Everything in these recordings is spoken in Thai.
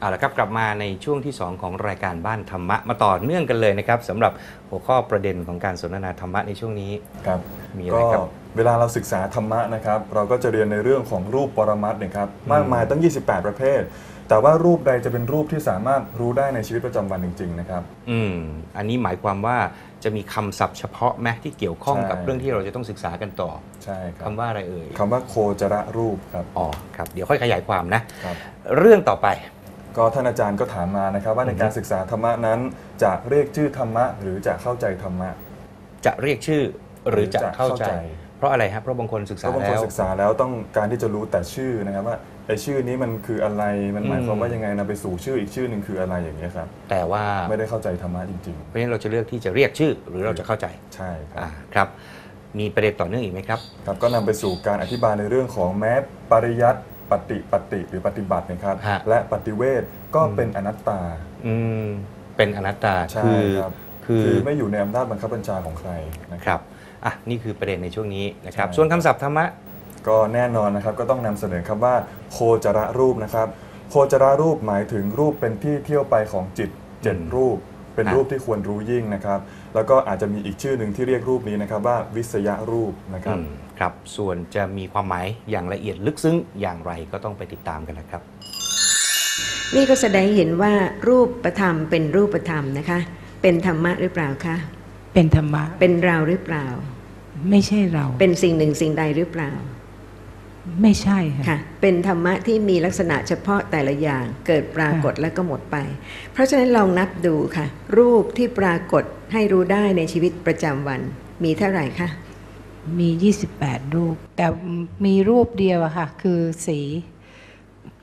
เอาละครับกลับมาในช่วงที่ 2 ของรายการบ้านธรรมะมาต่อเนื่องกันเลยนะครับสำหรับหัวข้อประเด็นของการสนทนาธรรมะในช่วงนี้ครับมีอะไรก็ครับเวลาเราศึกษาธรรมะนะครับ เราก็จะเรียนในเรื่องของรูปปรมัตถ์นะครับมากมายตั้ง 28 ประเภท แต่ว่ารูปใดจะเป็นรูปที่สามารถรู้ได้ในชีวิตประจำวันจริง ๆ นะครับอืมอันนี้หมายความว่าจะมีคำศัพท์เฉพาะไหมที่เกี่ยวข้องกับใช่เรื่องที่เราจะต้องศึกษากันต่อใช่ครัคำบว่าอะไรเอ่ยคำว่าโคจรรูปครับอ๋อครับเดี๋ยวค่อยขยายความนะครับเรื่องต่อไป ก็ท่านอาจารย์ก็ถามมานะครับ ว่าในการศึกษาธรรมะนั้นจะเรียกชื่อธรรมะ หรือจะเข้าใจธรรมะ จะเรียกชื่อหรือจะหรือจะเข้าใจเข้าใจ เพราะอะไรครับเพราะบางคนศึกเพษาราะบางคนแล้วศึกษาแล้วต้องการที่จะรู้แต่ชื่อนะครับว่าไอ้ชื่อนี้มันคืออะไรมันหมายความว่ายังไงนำไปสู่ชื่ออีกชื่อหนึ่งคืออะไรอย่างเงี้ยครับแต่ว่าไม่ได้เข้าใจธรรมะจริงเพราะฉะนั้นเราจะเลือกที่จะเรียกชื่อหรือเราจะเข้าใจๆใช่ครับอ่าครับมีประเด็นต่อเนื่องอีกไหมครับครับ ก็นำไปสู่การอธิบายในเรื่องของแม้ปริยัติ ปฏิปฏิหรือปฏิบัตินะครับ ฮะ และปฏิเวทก็เป็นอนัตตา อืมเป็นอนัตตาใช่คือครับ คือคือไม่อยู่ในอำนาจบังคับบัญชาของใครนะคครับ รับอะนี่คือประเด็นในช่วงนี้นะครับ ใช่ ส่วนคำศัพท์ธรรมะ ก็แน่นอนนะครับก็ต้องนำเสนอคำว่าโคจรรูปนะครับ โคจรรูปหมายถึงรูปเป็นที่เที่ยวไปของจิตเจ็ดอืมรูป เป็นครับรูปที่ควรรู้ยิ่งนะครับ แล้วก็อาจจะมีอีกชื่อหนึ่งที่เรียกรูปนี้นะครับว่าวิสยรูปนะครับอืมครับส่วนจะมีความหมายอย่างละเอียดลึกซึ้งอย่างไรก็ต้องไปติดตามกันนะครับ นี่ก็แสดงให้เห็นว่ารูปประธรรมเป็นรูปธรรมนะคะ เป็นธรรมะหรือเปล่าคะเป็นธรรมะเป็นเราหรือเปล่า ไม่ใช่เรา เป็นสิ่งหนึ่งสิ่งใดหรือเปล่า ไม่ใช่ค่ะค่ะ เป็นธรรมะที่มีลักษณะเฉพาะแต่ละอย่างเกิดปรากฏแล้วก็หมดไป เพราะฉะนั้นลองนับดูค่ะ รูปที่ปรากฏให้รู้ได้ในชีวิตประจำวัน มีเท่าไหร่คะมี 28 รูป แต่มีรูปเดียวอะค่ะ คือสี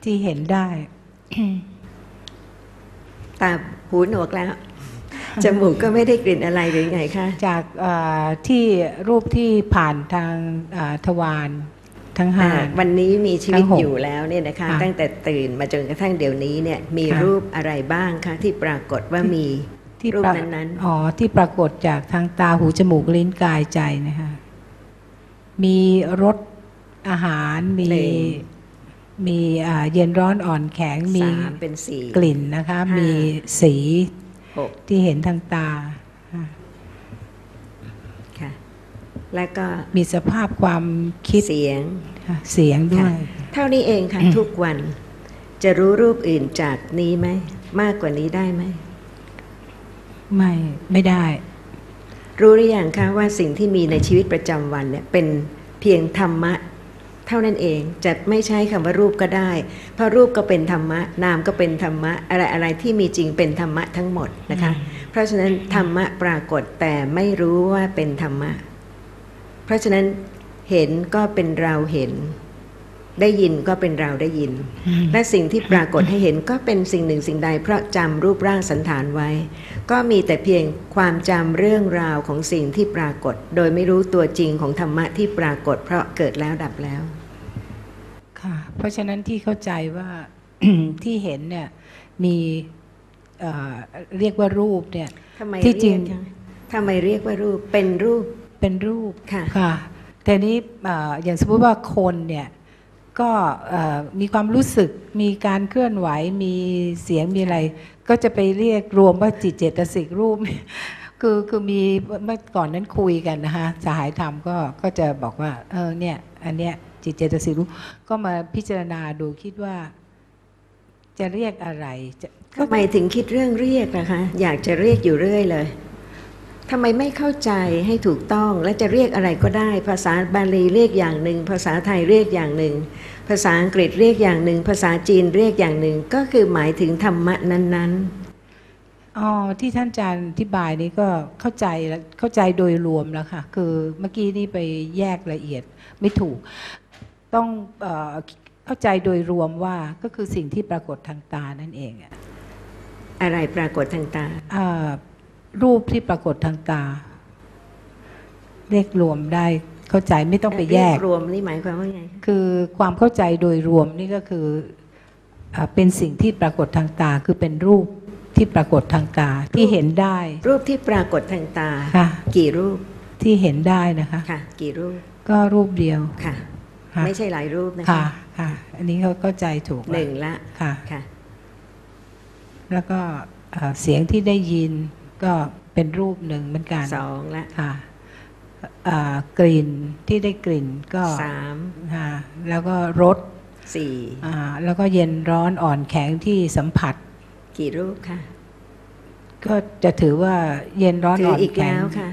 ที่เห็นได้ ตาหูหนวกแล้วจมูกก็ไม่ได้กลิ่นอะไรหรือไงคะจากเอ่อที่รูปที่ผ่านทางเอ่อทวาร ทั้งห้าอ่าวันนี้มีชีวิตทั้งหกอยู่แล้วเนี่ยนะคะค่ะตั้งแต่ตื่นมาจนกระทั่งเดี๋ยวนี้เนี่ยมีค่ะรูปอะไรบ้างคะที่ปรากฏว่ามีที่รูปปรานั้นๆอ๋อที่ปรากฏจากทางตาหูจมูกลิ้นกายใจนะคะมีรสอาหารมีหนึ่งมีอ่าเย็นร้อนอ่อนแข็งมีสามเป็นสี่กลิ่นนะคะห้ามีมีสีหกที่เห็นทางตา ค่ะ แล้วก็มีสภาพความคิดเสียงค่ะเสียงด้วค่ะยเท่านี้เองค่ะอืมทุกวันจะรู้รูปอื่นจากนี้ไหม มากกว่านี้ได้ไหม ไม่ไม่ได้ รู้หรือยังคะว่าสิ่งที่มีในชีวิตประจำวันเนี่ยเป็นเพียงธรรมะ เท่านั้นเองจะไม่ใช้คำว่ารูปก็ได้ เพราะรูปก็เป็นธรรมะ นามก็เป็นธรรมะ อะไรอะไรที่มีจริงเป็นธรรมะทั้งหมดนะคะ เพราะฉะนั้นธรรมะปรากฏแต่ไม่รู้ว่าเป็นธรรมะ เพราะฉะนั้นเห็นก็เป็นเราเห็น ได้ยินก็เป็นเราได้ยิน และสิ่งที่ปรากฏให้เห็นก็เป็นสิ่งหนึ่งสิ่งใด เพราะจำรูปร่างสันฐานไว้ ก็มีแต่เพียงความจำเรื่องราวของสิ่งที่ปรากฏ โดยไม่รู้ตัวจริงของธรรมะที่ปรากฏ เพราะเกิดแล้วดับแล้วค่ะเพราะฉะนั้นที่เข้าใจว่าที่เห็นเนี่ยมีเอ่อเรียกว่ารูปเนี่ยทำไมที่จริงเยกทำไมเรียกว่ารูปเป็นรูป เป็นรูปค่ะ ค่ะแต่นี้เอ่ออย่างสมมติว่าคนเนี่ยก็เอ่อมีความรู้สึกมีการเคลื่อนไหวมีเสียงมีอะไร ก็จะไปเรียกรวมว่าจิตเจตสิกรูป คือคือมีเมื่อก่อนนั้นคุยกันนะคะสหายธรรมก็ก็จะบอกว่าเออเนี่ยอันเนี้ยจิตเจตสิกรูปก็มาพิจารณาดูคิดว่า จะเรียกอะไรจะก็ทำไมถึงคิดเรื่องเรียกนะคะ อยากจะเรียกอยู่เรื่อยเลย ทำไมไม่เข้าใจให้ถูกต้องและจะเรียกอะไรก็ได้ ภาษาบาลีเรียกอย่างหนึ่ง ภาษาไทยเรียกอย่างหนึ่ง ภาษาอังกฤษเรียกอย่างหนึ่ง ภาษาจีนเรียกอย่างหนึ่ง ก็คือหมายถึงธรรมะนั้นอ๋อที่ท่านอาจารย์อธิบายนี้ก็เข้าใจแล้วเข้าใจโดยรวมแล้วค่ะ คือเมื่อกี้นี่ไปแยกละเอียดไม่ถูก ต้องเออเข้าใจโดยรวมว่าก็คือสิ่งที่ปรากฏทางตานั่นเองอะๆอะไรปรากฏทางตาอ่า รูปที่ปรากฏทางตา เรียกรวมได้เข้าใจไม่ต้องไปแยกเรีรวมนี่หมายความว่าไงคะคือความเข้าใจโดยรวมนี่ก็คืออาเป็นสิ่งที่ปรากฏทางตาคือเป็นรูปที่ปรากฏทางตาที่เห็นได้ รูปที่ปรากฏทางตาค่ะกี่รูปที่เห็นได้นะคะค่ะ กี่รูปก็รูปเดียวค่ะค่ะไม่ใช่หลายรูปนะค่ะคะค่ะ อันนี้เขาเข้าใจถูกหนึ่งละค่ะค่ะ แล้วก็เอ่อเสียงที่ได้ยิน ก็เป็นรูปหนึ่งเหมือนกันสองละค่ะเอ่อกลิ่นที่ได้กลิ่นก็สามค่ะแล้วก็รสสี่อ่าแล้วก็เย็นร้อนอ่อนแข็งที่สัมผัส กี่รูปค่ะ ก็จะถือว่าเย็นร้อนถือ่ออนอีกแข็งแล้วค่ะ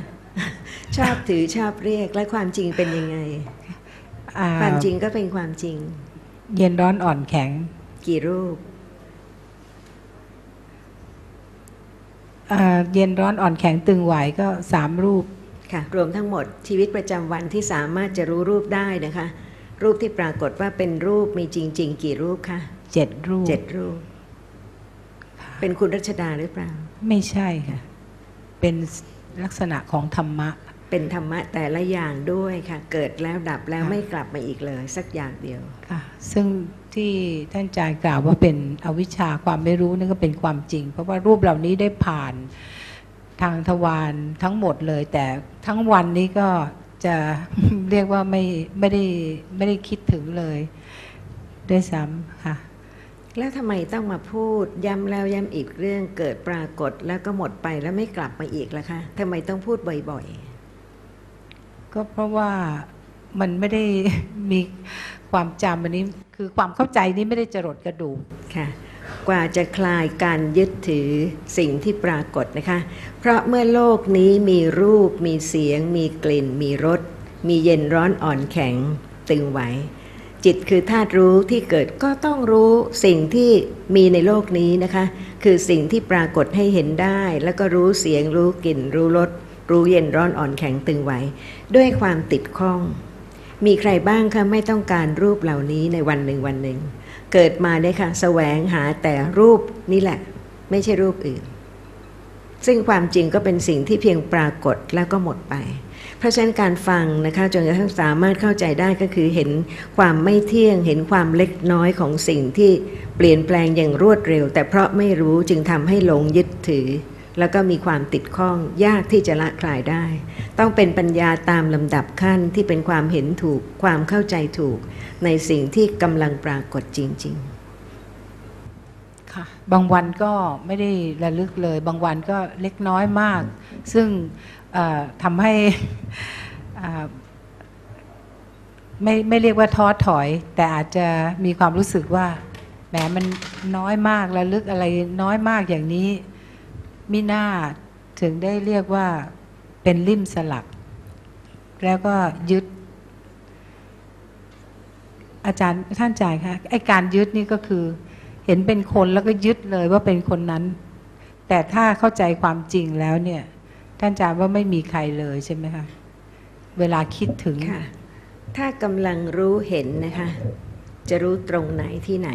ชอบถือชอบเรียกและความจริงเป็นยังไงอ่าความจริงก็เป็นความจริง เย็นร้อนอ่อนแข็ง กี่รูป อ่า เย็นร้อนอ่อนแข็งตึงไหวก็สามรูปค่ะรวมทั้งหมดชีวิตประจำวันที่สามารถจะรู้รูปได้นะคะ รูปที่ปรากฏว่าเป็นรูปมีจริง ๆ กี่รูปคะเจ็ดรูปเจ็ดรูป เป็นคุณรัชดาหรือเปล่า ไม่ใช่ค่ะ เป็นลักษณะของธรรมะ เป็นธรรมะแต่ละอย่างด้วยค่ะ เกิดแล้วดับแล้วค่ะไม่กลับมาอีกเลย สักอย่างเดียวค่ะ ซึ่งที่ท่านอาจารย์กล่าวว่าเป็นอวิชชาความไม่รู้นั่นก็เป็นความจริง เพราะว่ารูปเหล่านี้ได้ผ่านทางทวารทั้งหมดเลย แต่ทั้งวันนี้ก็จะเรียกว่าไม่ไม่ได้ไม่ได้คิดถึงเลย ด้วยซ้ำค่ะแล้วทำไมต้องมาพูดย้ำแล้วย้ำอีกเรื่องเกิดปรากฏแล้วก็หมดไปแล้วไม่กลับมาอีกล่ะคะทำไมต้องพูดบ่อย ก็เพราะว่ามันไม่ได้มีความจำอันนี้ คือความเข้าใจนี้ไม่ได้จรดกระดูกค่ะ กว่าจะคลายการยึดถือสิ่งที่ปรากฏนะคะ เพราะเมื่อโลกนี้มีรูป มีเสียง มีกลิ่น มีรส มีเย็นร้อนอ่อนแข็งตึงไหว จิตคือธาตุรู้ที่เกิดก็ต้องรู้สิ่งที่มีในโลกนี้นะคะ คือสิ่งที่ปรากฏให้เห็นได้ แล้วก็รู้เสียงรู้กลิ่นรู้รส รู้เย็นร้อนอ่อนแข็งตึงไหว ด้วยความติดข้อง มีใครบ้างคะไม่ต้องการรูปเหล่านี้ในวันหนึ่งวันหนึ่ง เกิดมาเนี่ยค่ะแสวงหาแต่รูปนี่แหละ ไม่ใช่รูปอื่น ซึ่งความจริงก็เป็นสิ่งที่เพียงปรากฏแล้วก็หมดไป เพราะฉะนั้นการฟังนะคะจนกระทั่งสามารถเข้าใจได้ก็คือเห็นความไม่เที่ยง เห็นความเล็กน้อยของสิ่งที่เปลี่ยนแปลงอย่างรวดเร็ว แต่เพราะไม่รู้จึงทำให้หลงยึดถือ แล้วก็มีความติดข้องยากที่จะละคลายได้ ต้องเป็นปัญญาตามลำดับขั้นที่เป็นความเห็นถูกความเข้าใจถูก ในสิ่งที่กำลังปรากฏจริงค่ะ บางวันก็ไม่ได้ระลึกเลย บางวันก็เล็กน้อยมาก ซึ่งเอ่อทำให้อ่าไม่ไม่เรียกว่าท้อถอย แต่อาจจะมีความรู้สึกว่าแหมมันน้อยมากระลึกอะไรน้อยมากอย่างนี้ มิน่าถึงได้เรียกว่าเป็นลิ่มสลัก แล้วก็ยึด อาจารย์ท่านอาจารย์คะไอการยึดนี่ก็คือ เห็นเป็นคนแล้วก็ยึดเลยว่าเป็นคนนั้น แต่ถ้าเข้าใจความจริงแล้วเนี่ย ท่านอาจารย์ว่าไม่มีใครเลยใช่ไหมคะเวลาคิดถึงๆค่ะถ้ากำลังรู้เห็นนะคะ จะรู้ตรงไหนที่ไหน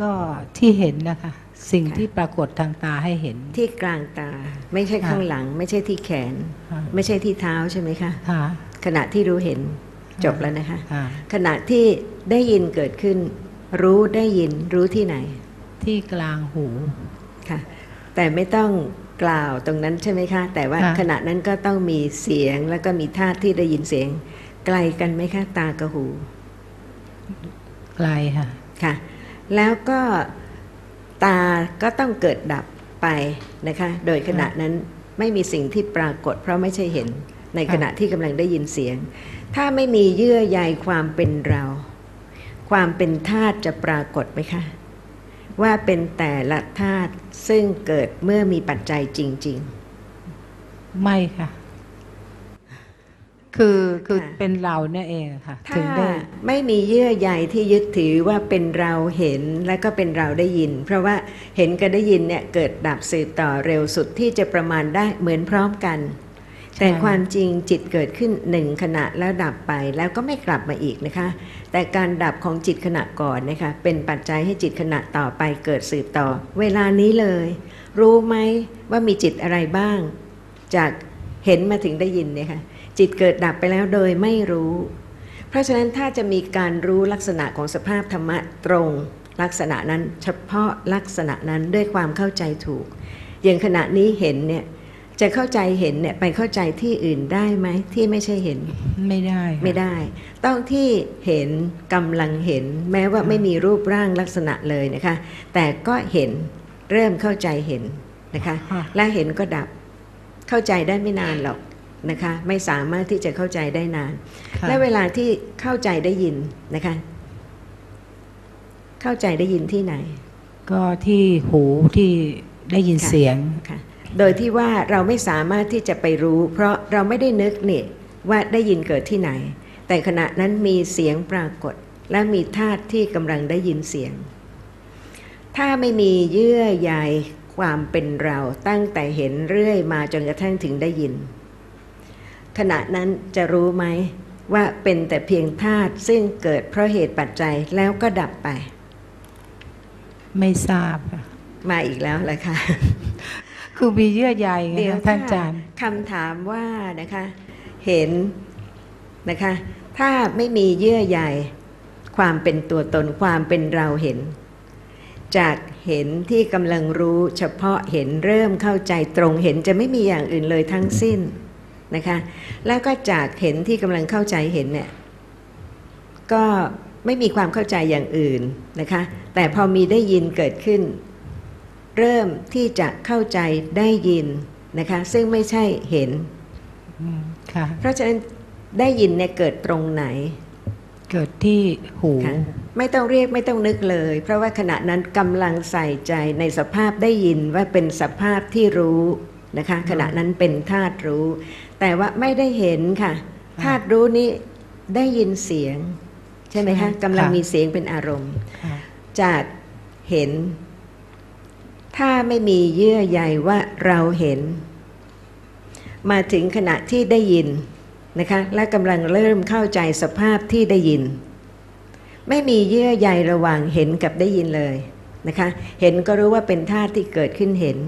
ก็ที่เห็นนะคะ สิ่งค่ะที่ปรากฏทางตาให้เห็น ที่กลางตา ไม่ใช่ข้างหลัง ไม่ใช่ที่แขนค่ะไม่ใช่ที่เท้าใช่ไหมคะค่ะขณะที่รู้เห็นจบแล้วนะคะค่ะขณะที่ได้ยินเกิดขึ้น รู้ได้ยินรู้ที่ไหน ที่กลางหูค่ะ แต่ไม่ต้องกล่าวตรงนั้นใช่ไหมคะ แต่ว่าค่ะขณะนั้นก็ต้องมีเสียงแล้วก็มีธาตุที่ได้ยินเสียง ไกลกันไหมคะ ตากับหู ไกลค่ะค่ะ แล้วก็ ตาก็ต้องเกิดดับไปนะคะ โดยขณะนั้นไม่มีสิ่งที่ปรากฏ เพราะไม่ใช่เห็นในขณะที่กำลังได้ยินเสียง ถ้าไม่มีเยื่อใยความเป็นเรา ความเป็นธาตุจะปรากฏไหมคะว่าเป็นแต่ละธาตุซึ่งเกิดเมื่อมีปัจจัยจริง ๆ ไม่ค่ะ คือคือค่ะ เป็นเราเนี่ยเองค่ะๆถ้าถึงได้ ไม่มีเยื่อใยที่ยึดถือว่าเป็นเราเห็นและก็เป็นเราได้ยิน เพราะว่าเห็นกับได้ยินเนี่ยเกิดดับสืบต่อเร็วสุดที่จะประมาณได้เหมือนพร้อมกัน แต่ความจริงจิตเกิดขึ้นหนึ่งขณะแล้วดับไปแล้วก็ไม่กลับมาอีกนะคะ แต่การดับของจิตขณะก่อนนะคะเป็นปัจจัยให้จิตขณะต่อไปเกิดสืบต่อ เวลานี้เลย รู้ไหมว่ามีจิตอะไรบ้าง จากเห็นมาถึงได้ยินเนี่ยค่ะ จิตเกิดดับไปแล้วโดยไม่รู้ เพราะฉะนั้นถ้าจะมีการรู้ลักษณะของสภาพธรรมะตรง ลักษณะนั้นเฉพาะลักษณะนั้นด้วยความเข้าใจถูก อย่างขณะนี้เห็นเนี่ยจะเข้าใจเห็นเนี่ยไปเข้าใจที่อื่นได้ไหมที่ไม่ใช่เห็นไม่ได้ค่ะไม่ได้ ต้องที่เห็นกำลังเห็น แม้ว่าไม่มีรูปร่างลักษณะเลยนะคะ แต่ก็เห็นเริ่มเข้าใจเห็นนะคะค่ะและเห็นก็ดับเข้าใจได้ไม่นานหรอก นะคะไม่สามารถที่จะเข้าใจได้นานค่ะและเวลาที่เข้าใจได้ยินนะคะ เข้าใจได้ยินที่ไหน ก็ที่หูที่ได้ยินค่ะเสียงค่ะโดยที่ว่าเราไม่สามารถที่จะไปรู้ เพราะเราไม่ได้นึกเนี่ยว่าได้ยินเกิดที่ไหน แต่ขณะนั้นมีเสียงปรากฏ และมีธาตุที่กำลังได้ยินเสียง ถ้าไม่มีเยื่อใยความเป็นเราตั้งแต่เห็นเรื่อยมาจนกระทั่งถึงได้ยิน ขณะนั้นจะรู้ไหมว่าเป็นแต่เพียงธาตุซึ่งเกิดเพราะเหตุปัจจัยแล้วก็ดับไป ไม่ทราบค่ะมาอีกแล้วแหละค่ะ คือมีเยื่อใยไงเดี๋ยวคะท่านอาจารย์คำถามว่านะคะ เห็นนะคะ ถ้าไม่มีเยื่อใยความเป็นตัวตนความเป็นเราเห็น จากเห็นที่กำลังรู้เฉพาะเห็นเริ่มเข้าใจตรงเห็นจะไม่มีอย่างอื่นเลยทั้งสิ้น นะคะ แล้วก็จากเห็นที่กำลังเข้าใจเห็นเนี่ย ก็ไม่มีความเข้าใจอย่างอื่นนะคะ แต่พอมีได้ยินเกิดขึ้น เริ่มที่จะเข้าใจได้ยินนะคะ ซึ่งไม่ใช่เห็นอืมค่ะเพราะฉะนั้นได้ยินเนี่ยเกิดตรงไหน เกิดที่หูค่ะไม่ต้องเรียกไม่ต้องนึกเลย เพราะว่าขณะนั้นกำลังใส่ใจในสภาพได้ยินว่าเป็นสภาพที่รู้ นะคะ ขณะนั้นเป็นธาตุรู้ แต่ว่าไม่ได้เห็นค่ะธาตุรู้นี้ได้ยินเสียง ใช่ไหมคะกำลังมีเสียงเป็นอารมณ์ค่ะจากเห็น ถ้าไม่มีเยื่อใยว่าเราเห็น มาถึงขณะที่ได้ยินนะคะและกำลังเริ่มเข้าใจสภาพที่ได้ยิน ไม่มีเยื่อใยระหว่างเห็นกับได้ยินเลยนะคะ เห็นก็รู้ว่าเป็นธาตุที่เกิดขึ้นเห็น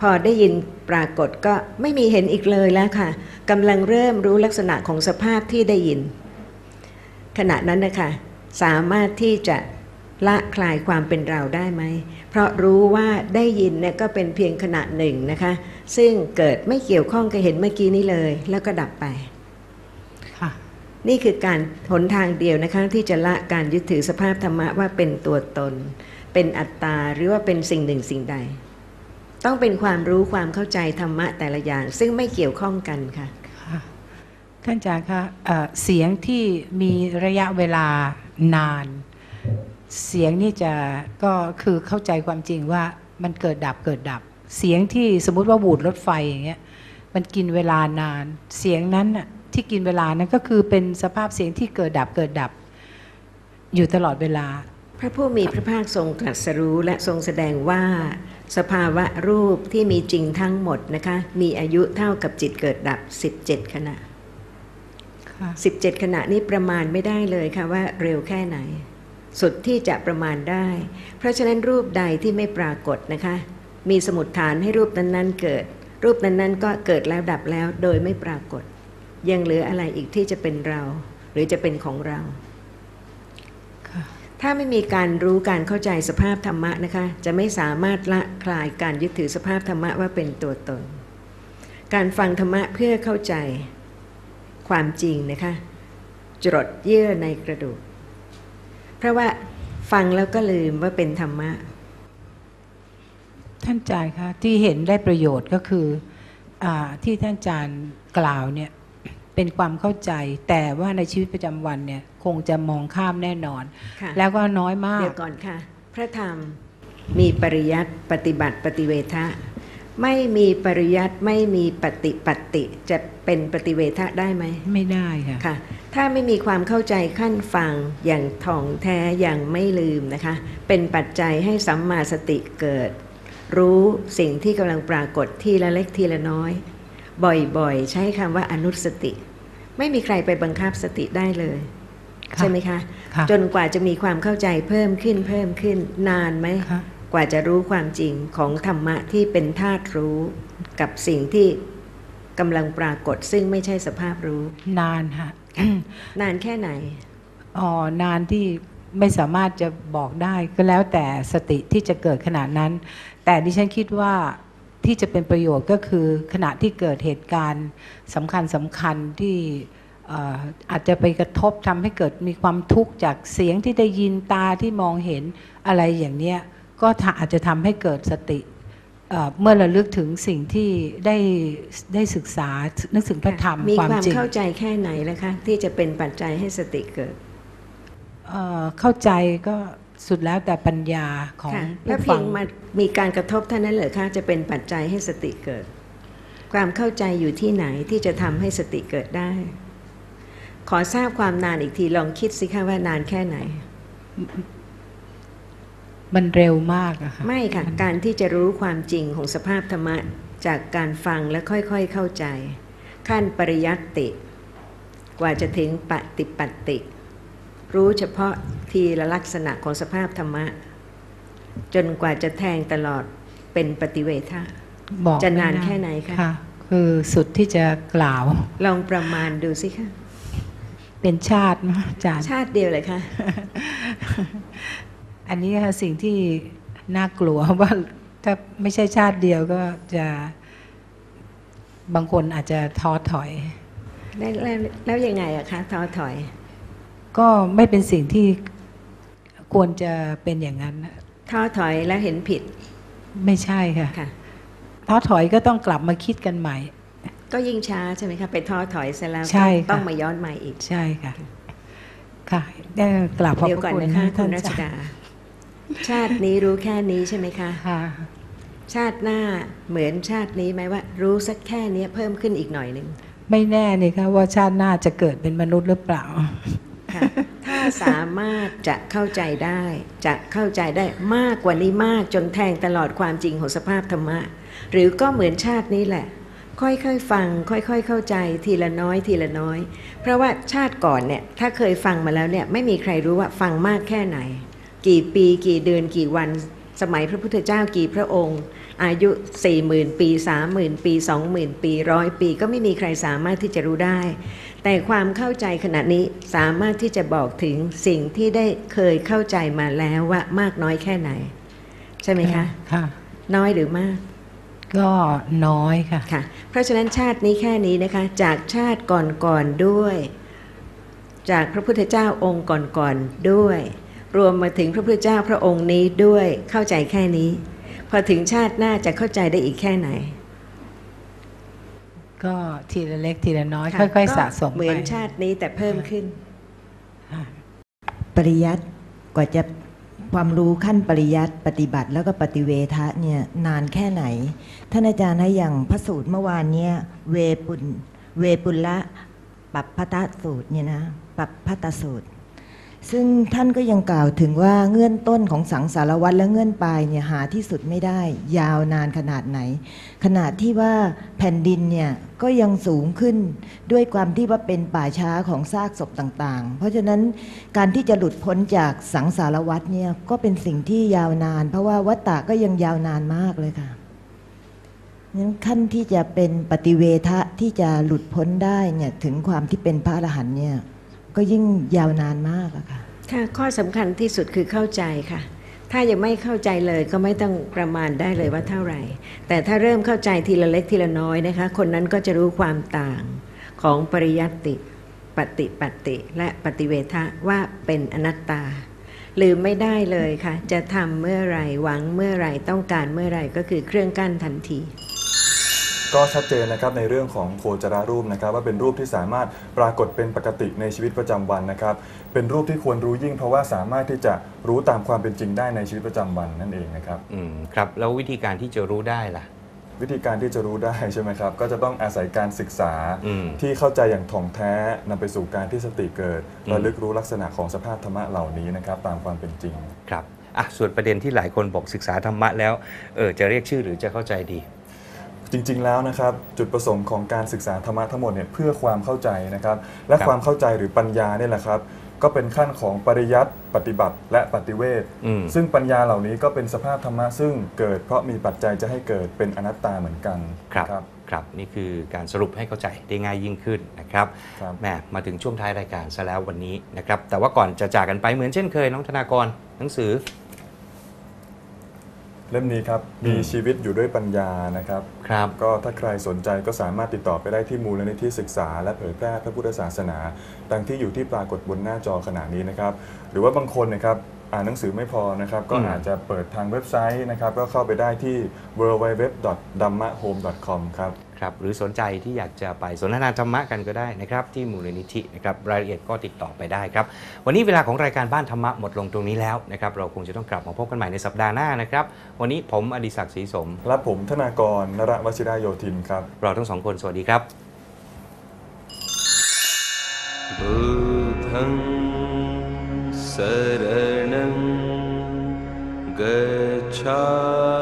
พอได้ยินปรากฏก็ไม่มีเห็นอีกเลยแล้วค่ะกำลังเริ่มรู้ลักษณะของสภาพที่ได้ยิน ขณะนั้นนะคะสามารถที่จะละคลายความเป็นเราได้ไหม เพราะรู้ว่าได้ยินเนี่ยก็เป็นเพียงขณะหนึ่งนะคะ ซึ่งเกิดไม่เกี่ยวข้องกับเห็นเมื่อกี้นี้เลย แล้วก็ดับไปค่ะนี่คือการหนทางเดียวนะคะที่จะละการยึดถือสภาพธรรมะว่าเป็นตัวตน เป็นอัตตาหรือว่าเป็นสิ่งหนึ่งสิ่งใด ต้องเป็นความรู้ความเข้าใจธรรมะแต่ละอย่าง ซึ่งไม่เกี่ยวข้องกันค่ะค่ะท่านอาจารย์คะเอ่อเสียงที่มีระยะเวลานาน เสียงนี่จะก็คือเข้าใจความจริงว่ามันเกิดดับเกิดดับ เสียงที่สมมุติว่าบูดรถไฟอย่างเงี้ยมันกินเวลานาน เสียงนั้นน่ะที่กินเวลานั้นก็คือเป็นสภาพเสียงที่เกิดดับเกิดดับ อยู่ตลอดเวลา พระผู้มีพระภาคทรงตรัสรู้และทรงแสดงว่า สภาวะรูปที่มีจริงทั้งหมดนะคะ มีอายุเท่ากับจิตเกิดดับ 17 ขณะค่ะ17 ขณะนี้ประมาณไม่ได้เลยค่ะว่าเร็วแค่ไหน สุดที่จะประมาณได้ เพราะฉะนั้นรูปใดที่ไม่ปรากฏนะคะ มีสมุดฐานให้รูปนั้นๆเกิด รูปนั้นๆก็เกิดแล้วดับแล้วโดยไม่ปรากฏ ยังเหลืออะไรอีกที่จะเป็นเรา หรือจะเป็นของเราค่ะ ถ้าไม่มีการรู้การเข้าใจสภาพธรรมะนะคะ จะไม่สามารถละคลายการยึดถือสภาพธรรมะว่าเป็นตัวตน การฟังธรรมะเพื่อเข้าใจความจริงนะคะจรดเยื่อในกระดูก เพราะว่าฟังแล้วก็ลืมว่าเป็นธรรมะ ท่านอาจารย์คะที่เห็นได้ประโยชน์ก็คืออที่ท่านอาจารย์กล่าวเนี่ยเป็นความเข้าใจแต่ว่าในชีวิตประจำวันเนี่ย คงจะมองข้ามแน่นอน ค่ะแล้วก็น้อยมาก เดี๋ยวก่อนค่ะ พระธรรมมีปริยัติปฏิบัติปฏิเวทะไม่มีปริยัติไม่มีปฏิปัตติจะเป็นปฏิเวทะได้ไหม ไม่ได้ค่ะ ค่ะ ถ้าไม่มีความเข้าใจขั้นฟังอย่างถ่องแท้อย่างไม่ลืมนะคะ เป็นปัจจัยให้สัมมาสติเกิด รู้สิ่งที่กำลังปรากฏทีละเล็กทีละน้อย บ่อยๆ ใช้คำว่าอนุสติ ไม่มีใครไปบังคับสติได้เลยค่ะ ใช่ไหมคะค่ะจนกว่าจะมีความเข้าใจเพิ่มขึ้นเพิ่มขึ้นนานไหมค่ะกว่าจะรู้ความจริงของธรรมะที่เป็นธาตุรู้กับสิ่งที่กำลังปรากฏซึ่งไม่ใช่สภาพรู้ นานค่ะนานแค่ไหนอ๋อนานที่ไม่สามารถจะบอกได้ก็แล้วแต่สติที่จะเกิดขนาดนั้น แต่ดิฉันคิดว่าที่จะเป็นประโยชน์ก็คือขณะที่เกิดเหตุการณ์สำคัญสำคัญที่เอ่ออาจจะไปกระทบทำให้เกิดมีความทุกข์จากเสียงที่ได้ยินตาที่มองเห็นอะไรอย่างเนี้ยก็ทะอาจจะทำให้เกิดสติเอ่อเมื่อระลึกถึงสิ่งที่ได้ได้ศึกษานึกถึงพระธรรมมีความความจริงเข้าใจแค่ไหนแล้วคะที่จะเป็นปัจจัยให้สติเกิดเอ่อเข้าใจก็สุดแล้วแต่ปัญญาของค่ะผู้แล้วเพีฟัยงงมามีการกระทบเท่านั้นเหรอคะจะเป็นปัจจัยให้สติเกิด ความเข้าใจอยู่ที่ไหนที่จะทำให้สติเกิดได้ ขอทราบความนานอีกทีลองคิดสิคะว่านานแค่ไหน มันเร็วมากอะค่ะไม่ค่ะ การที่จะรู้ความจริงของสภาพธรรมะ จากการฟังและค่อยๆเข้าใจ ขั้นปริยัติ กว่าจะถึงปฏิปัตติรู้เฉพาะทีละลักษณะของสภาพธรรมะ จนกว่าจะแทงตลอดเป็นปฏิเวทะบอกจะนานม่ด้แค่ไหนคะค่ะคือสุดที่จะกล่าว ลองประมาณดูสิคะ เป็นชาติมั้ยอาจารย์ชาติเดียวเลยค่ะ อันนี้ค่ะสิ่งที่น่ากลัวว่าถ้าไม่ใช่ชาติเดียวก็จะบางคนอาจจะท้อถอย แล้วแล้วแล้วยังไงอะคะท้อถอย ก็ไม่เป็นสิ่งที่ควรจะเป็นอย่างนั้นท้อถอยแล้วเห็นผิด ไม่ใช่ค่ะค่ะท้อถอยก็ต้องกลับมาคิดกันใหม่ ก็ยิ่งช้าใช่ไหมคะไปท้อถอยเสร็จแล้วใช่ก็ค่ะ ต้องมาย้อนใหม่อีกใช่ค่ะ ค่ะได้กลับขอบเดี๋ยวพระก่อนคุณนะคะคุท่าณนรัชอาจารย์ดา ชาตินี้รู้แค่นี้ใช่ไหมคะ ค่ะ ชาติหน้าเหมือนชาตินี้ไหมว่า รู้สักแค่เนี้ยเพิ่มขึ้นอีกหน่อยหนึ่งไม่แน่นี่ค่ะว่าชาติหน้าจะเกิดเป็นมนุษย์หรือเปล่า ค่ะ ถ้าสามารถจะเข้าใจได้ จะเข้าใจได้มากกว่านี้มากจนแทงตลอดความจริงของสภาพธรรมะ หรือก็เหมือนชาตินี้แหละ ค่อยๆฟัง ค่อยๆเข้าใจทีละน้อยทีละน้อย เพราะว่าชาติก่อนเนี่ยถ้าเคยฟังมาแล้วเนี่ยไม่มีใครรู้ว่าฟังมากแค่ไหน กี่ปีกี่เดือนกี่วัน สมัยพระพุทธเจ้ากี่พระองค์ อายุ40,000ปี30,000ปี20,000ปีร้อยปีก็ไม่มีใครสามารถที่จะรู้ได้ แต่ความเข้าใจขณะนี้สามารถที่จะบอกถึงสิ่งที่ได้เคยเข้าใจมาแล้วว่ามากน้อยแค่ไหน ใช่ไหมคะค่ะน้อยหรือมาก ก็น้อยค่ะค่ะ เพราะฉะนั้นชาตินี้แค่นี้นะคะ จากชาติก่อนๆด้วย จากพระพุทธเจ้าองค์ก่อนๆด้วย รวมมาถึงพระพุทธเจ้าพระองค์นี้ด้วยเข้าใจแค่นี้ พอถึงชาติหน้าจะเข้าใจได้อีกแค่ไหน ก็ทีละเล็กทีละน้อยะค่อยๆสะสมเหมือนไปชาตินี้แต่เพิ่มขึ้นค่ะปริยัติกว่าจะ ความรู้ขั้นปริยัติปฏิบัติแล้วก็ปฏิเวทะเนี่ยนานแค่ไหน ท่านอาจารย์ให้อย่างพระสูตรเมื่อวานเนี่ยเวปุลเวปุลละปัปพตสูตรเนี่ยนะปัปพตสูตร ซึ่งท่านก็ยังกล่าวถึงว่าเงื่อนต้นของสังสารวัตรและเงื่อนปลายเนี่ยหาที่สุดไม่ได้ ยาวนานขนาดไหน ขนาดที่ว่าแผ่นดินเนี่ยก็ยังสูงขึ้นด้วยความที่ว่าเป็นป่าช้าของซากศพต่างๆ เพราะฉะนั้นการที่จะหลุดพ้นจากสังสารวัฏเนี่ยก็เป็นสิ่งที่ยาวนาน เพราะว่าวัฏฏะก็ยังยาวนานมากเลยค่ะงั้นขั้นที่จะเป็นปฏิเวทะที่จะหลุดพ้นได้เนี่ยถึงความที่เป็นพระอรหันต์เนี่ย ก็ยิ่งยาวนานมากอะค่ะค่ะข้อสำคัญที่สุดคือเข้าใจค่ะ ถ้ายังไม่เข้าใจเลยก็ไม่ต้องประมาณได้เลยว่าเท่าไหร่ แต่ถ้าเริ่มเข้าใจทีละเล็กทีละน้อยนะคะ คนนั้นก็จะรู้ความต่างของปริยัติปฏิปัตติและปฏิเวทะว่าเป็นอนัตตาลืมไม่ได้เลยค่ะ จะทำเมื่อไหรหวังเมื่อไหรต้องการเมื่อไหรก็คือเครื่องกั้นทันที ก็ชัดเจนนะครับในเรื่องของโคจรรูปนะครับ ว่าเป็นรูปที่สามารถปรากฏเป็นปกติในชีวิตประจำวันนะครับ เป็นรูปที่ควรรู้ยิ่งเพราะว่าสามารถที่จะรู้ตามความเป็นจริงได้ในชีวิตประจำวันนั่นเองนะครับอืมครับแล้ววิธีการที่จะรู้ได้ล่ะวิธีการที่จะรู้ได้ใช่ไหมครับ ก็จะต้องอาศัยการศึกษาอืมที่เข้าใจอย่างถ่องแท้นำไปสู่การที่สติเกิดอืมระลึกรู้ลักษณะของสภาพธรรมะเหล่านี้นะครับ ตามความเป็นจริงครับอะส่วนประเด็นที่หลายคนบอกศึกษาธรรมะแล้วเออจะเรียกชื่อหรือจะเข้าใจดี จริงๆแล้วนะครับจุดประสงค์ของการศึกษาธรรมะทั้งหมดเนี่ยเพื่อความเข้าใจนะครับ และครับความเข้าใจหรือปัญญาเนี่ยแหละครับก็เป็นขั้นของปริยัติปฏิบัติและปฏิเวทอืมซึ่งปัญญาเหล่านี้ก็เป็นสภาพธรรมะซึ่งเกิดเพราะมีปัจจัยจะให้เกิดเป็นอนัตตาเหมือนกันครับครับครับนี่คือการสรุปให้เข้าใจได้ง่ายยิ่งขึ้นนะครับครับแหมมาถึงช่วงท้ายรายการซะแล้ววันนี้นะครับแต่ว่าก่อนจะจากกันไปเหมือนเช่นเคยน้องธนากรหนังสือ เล่มนี้ครับมีชีวิตอยู่ด้วยปัญญานะครับครับ ก็ถ้าใครสนใจก็สามารถติดต่อไปได้ที่มูลนิธิศึกษา และเผยแพร่พระพุทธศาสนาดังที่อยู่ที่ปรากฏบนหน้าจอขณะนี้นะครับ หรือว่าบางคนนะครับอ่านหนังสือไม่พอนะครับ ก็อืมอาจจะเปิดทางเว็บไซต์นะครับ ก็เข้าไปได้ที่ www.dammahome.com ครับ ครับหรือสนใจที่อยากจะไปสนทนาธรรมะกันก็ได้นะครับ ที่มูลนิธินะครับรายละเอียดก็ติดต่อไปได้ครับ วันนี้เวลาของรายการบ้านธรรมะหมดลงตรงนี้แล้วนะครับเราคงจะต้องกลับมาพบกันใหม่ในสัปดาห์หน้านะครับ วันนี้ผมอดิศักดิ์ศรีสม และผมธนากร นรวชิระโยธินครับ เราทั้งสองคนสวัสดีครับ बुद्धं शरणं गच्छामि